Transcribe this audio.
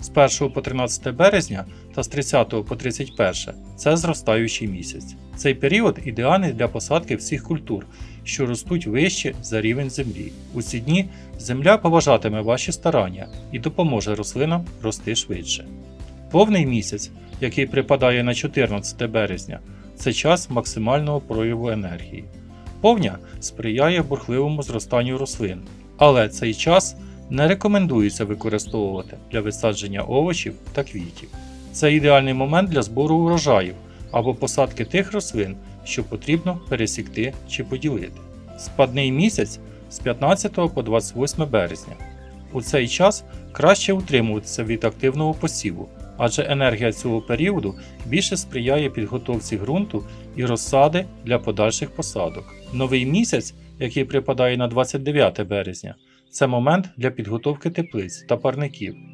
З 1 по 13 березня та з 30 по 31 це зростаючий місяць. Цей період ідеальний для посадки всіх культур, що ростуть вище за рівень землі. У ці дні земля поважатиме ваші старання і допоможе рослинам рости швидше. Повний місяць, який припадає на 14 березня, це час максимального прояву енергії. Повня сприяє бурхливому зростанню рослин, але цей час не рекомендується використовувати для висадження овочів та квітів. Це ідеальний момент для збору урожаїв або посадки тих рослин, що потрібно пересікти чи поділити. Спадний місяць з 15 по 28 березня. У цей час краще утримуватися від активного посіву, адже енергія цього періоду більше сприяє підготовці ґрунту і розсади для подальших посадок. Новий місяць, який припадає на 29 березня, це момент для підготовки теплиць та парників.